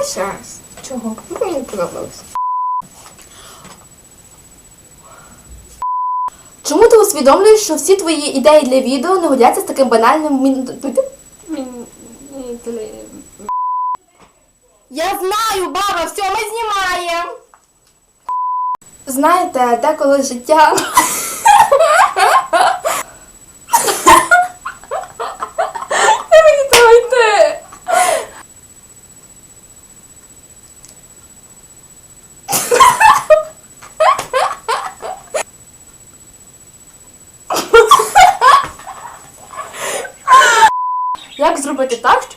Давай раз. Чого? Ну, Мені не подобалось. Чому ти усвідомлюєш, що всі твої ідеї для відео не годяться з таким банальним мін... Мін... Теле... Я знаю, баба, все, ми знімаємо. Знаєте, деколи життя. Як зробити так, що.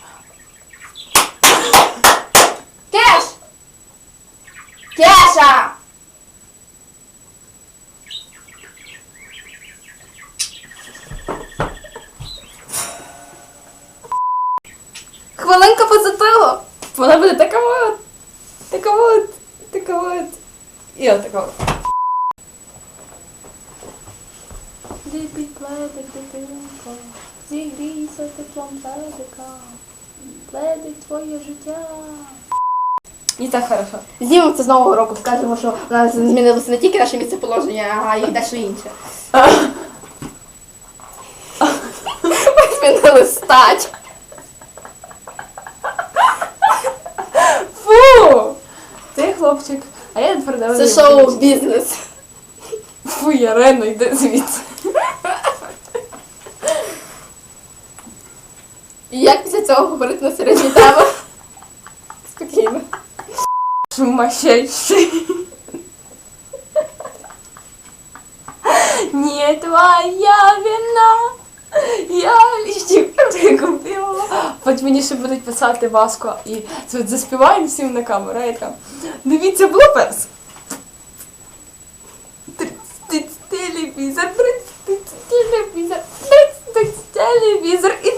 Кеш! Кеша! Хвилинка позитиву. Вона буде така от, така от, така от. І от така от. Ліпий пледик, зігрійся теплом пледика, пледик твоє життя. І так хорошо. Знімемо це з нового року, скажемо, що у нас змінилося не тільки наше місце положення, а й дещо інше. Ми змінили стать. Фу! Ти хлопчик, а я твердо. Це шоу-бізнес. Фу, Ярено, йди звідси. І як після цього говорити на середній теми? Спокійно. Сумасшедший. Не твоя вина. Я ліщик купила. Хоч мені ще будуть писати Васко і це заспіваємо всім на камеру. Я там. Дивіться блуперс. Телевізор, телевізор, телевізор і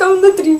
пісика внутрі.